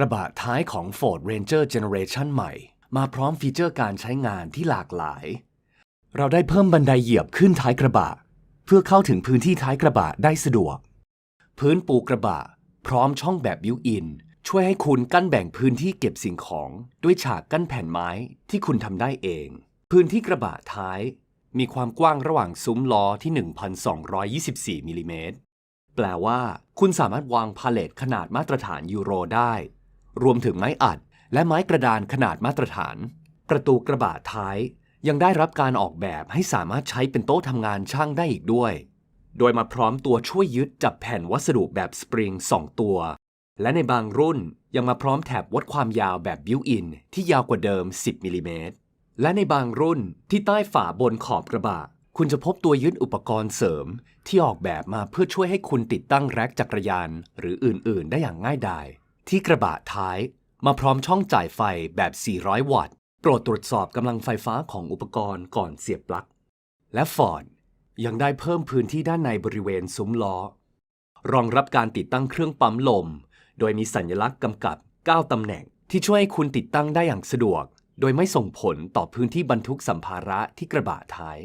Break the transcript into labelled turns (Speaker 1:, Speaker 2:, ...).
Speaker 1: ระบะท้ายของ Ford Ranger Generation ใหม่ มาพร้อมฟีเจอร์การใช้งานที่หลากหลาย เราได้เพิ่มบันไดเหยียบขึ้นท้ายกระบะ เพื่อเข้าถึงพื้นที่ท้ายกระบะได้สะดวก พื้นปูกระบะ พร้อมช่องแบบบิวอิน ช่วยให้คุณกั้นแบ่งพื้นที่เก็บสิ่งของด้วยฉากกั้นแผ่นไม้ที่คุณทำได้เอง พื้นที่กระบะท้าย มีความกว้างระหว่างซุ้มล้อที่ 1,224มิลลิเมตรแปลว่า คุณสามารถวางพาเลตขนาดมาตรฐานยูโรได้ รวมถึงไม้อัด และไม้กระดานขนาดมาตรฐาน ประตูกระบะท้ายยังได้รับการออกแบบให้สามารถใช้เป็นโต๊ะทำงานช่างได้อีกด้วย โดยมาพร้อมตัวช่วยยึดจับแผ่นวัสดุแบบสปริง 2 ตัว และในบางรุ่นยังมาพร้อมแถบวัดความยาวแบบบิวอินที่ยาวกว่าเดิม 10มิลลิเมตร และในบางรุ่นที่ใต้ฝาบนขอบกระบะ คุณจะพบตัวยึดอุปกรณ์เสริม ที่ออกแบบมาเพื่อช่วยให้คุณติดตั้งแร็กจักรยาน หรืออื่น ๆ ได้อย่างง่ายดาย ที่กระบะท้ายมาพร้อมช่องจ่ายไฟแบบ 400 วัตต์ โปรดตรวจสอบกำลังไฟฟ้าของอุปกรณ์ก่อนเสียบปลั๊ก และฟอร์ดยังได้เพิ่มพื้นที่ด้านในบริเวณซุ้มล้อ รองรับการติดตั้งเครื่องปั๊มลม โดยมีสัญลักษณ์กำกับ 9 ตำแหน่ง ที่ช่วยให้คุณติดตั้งได้อย่างสะดวก โดยไม่ส่งผลต่อพื้นที่บรรทุกสัมภาระที่กระบะท้าย